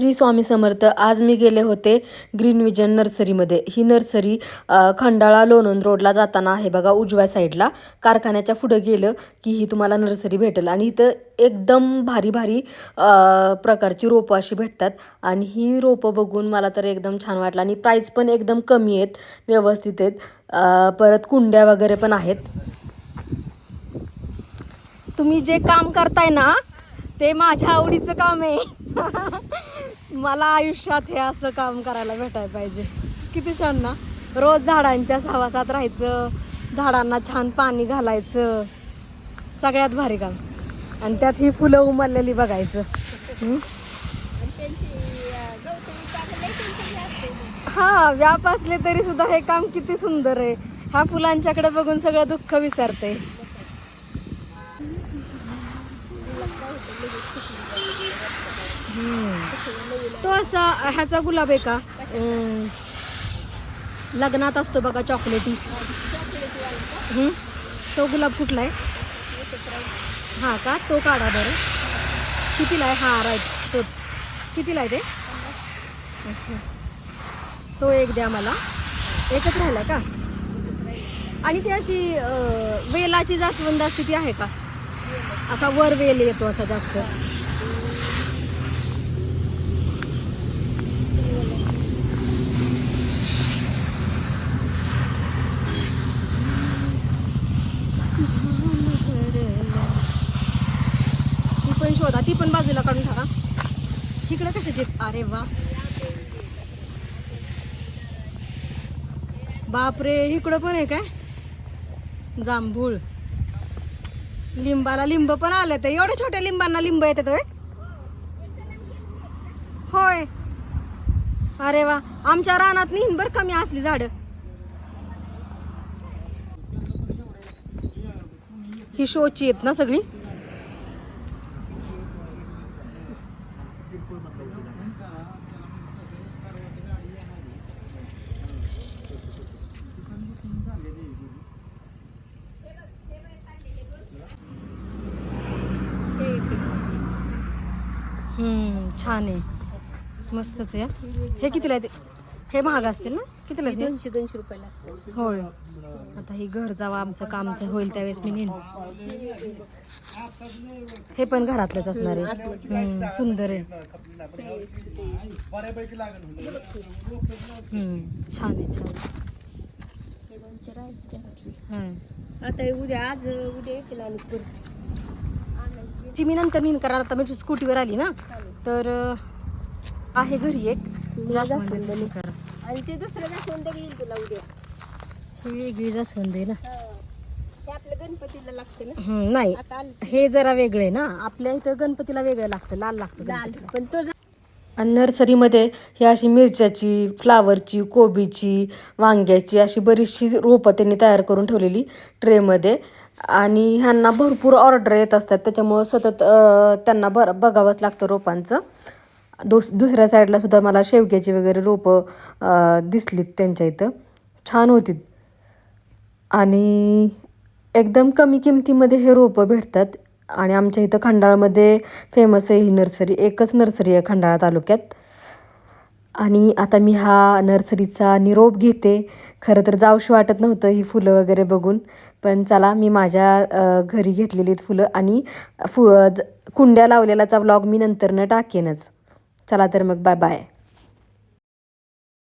श्री स्वामी समर्थ आज मी गेले होते ग्रीन विजन नर्सरीमध्ये. ही नर्सरी खंडाळा लोणंद रोडला जाताना आहे बघा उजव्या साईडला. कारखान्याच्या पुढं गेलं की ही तुम्हाला नर्सरी भेटेल. आणि इथं एकदम भारी भारी प्रकारची रोपं अशी भेटतात. आणि ही रोपं बघून मला तर एकदम छान वाटलं. आणि प्राईस पण एकदम कमी आहेत व्यवस्थित आहेत. परत कुंड्या वगैरे पण आहेत. तुम्ही जे काम करताय ना ते माझ्या आवडीचं काम आहे. मला आयुष्यात हे असं काम करायला भेटायला पाहिजे. किती छान ना? रोज झाडांच्या सहवासात राहायचं झाडांना छान पाणी घालायचं. सगळ्यात भारी काम. आणि त्यात ही फुलं उमललेली बघायचं. हं? हा व्याप असले तरी सुद्धा हे काम किती सुंदर आहे. ह्या फुलांच्याकडे बघून सगळं दुःख विसरते. तो असा ह्याचा गुलाब आहे का? अं, लग्नात असतो बघा चॉकलेटी. हं? तो गुलाब कुठला आहे? हा का? तो काढा बरं. कितीला आहे? हा राईट तोच. कितीला आहे ते? अच्छा. तो एक द्या मला. एकच राहिला का? आणि ती अशी अं, वेलाची जास्वंद असते ती आहे का? असा वर वेल येतो असा जास्त ती पण शोधा ती पण बाजूला काढून टाका. इकडे कशाची अरे वा. बापरे इकडं पण आहे काय? जांभूळ. लिंबाला लिंब पण आले तर एवढ्या छोट्या लिंबांना लिंब येतात होय. होय. अरे वा आमच्या रानात नाही बर कमी असली झाड. ही शोची आहेत ना सगळी हम्म छान आहे. मस्तच आहे. हा. कितीला आहे ते? हे महाग असतील ना? कितीला आहे? दोनशे दोनशे रुपयाला होय. आता हे घर जावं आमचं कामचं होईल त्यावेळेस मी नेईन. हे पण घरातलंच असणार आहे. सुंदर आहे. छान आहे छान. आता उद्या आज उद्या येतील आणि मी नंतर नेईन कारण आता मी स्कूटीवर आली ना. तर आहे घरी एक. आणि ते दुसरं जास्वंद येईल तुला उद्या? ही वेगळी जास्वंद आहे ना. हे. आपल्या गणपतीला लागते ना? हम्म, नाही. आता आलं हे जरा वेगळे ना. आपल्या इथं गणपतीला वेगळं लागतं लाल लागतं लाल. गणपतीला. पण तो आणि नर्सरीमध्ये ही अशी मिरच्याची फ्लावरची कोबीची वांग्याची अशी बरीचशी रोपं त्यांनी तयार करून ठेवलेली ट्रेमध्ये. आणि ह्यांना भरपूर ऑर्डर येत असतात. त्याच्यामुळं सतत त्यांना बर बघावंच लागतं रोपांचं. दुस दुसऱ्या साईडला सुद्धा मला शेवग्याची वगैरे रोपं दिसलीत त्यांच्या इथं. छान होती. आणि एकदम कमी किमतीमध्ये हे रोपं भेटतात. आणि आमच्या इथं खंडाळमध्ये फेमस आहे ही नर्सरी. एकच नर्सरी आहे खंडाळा तालुक्यात. आणि आता मी हा नर्सरीचा निरोप घेते. खरं तर जाऊशी वाटत नव्हतं ही फुलं वगैरे बघून. पण चला मी माझ्या घरी घेतलेली आहेत फुलं आणि फु ज- कुंड्या लावलेलाचा व्लॉग मी नंतरनं टाकेनच. चला तर मग बाय बाय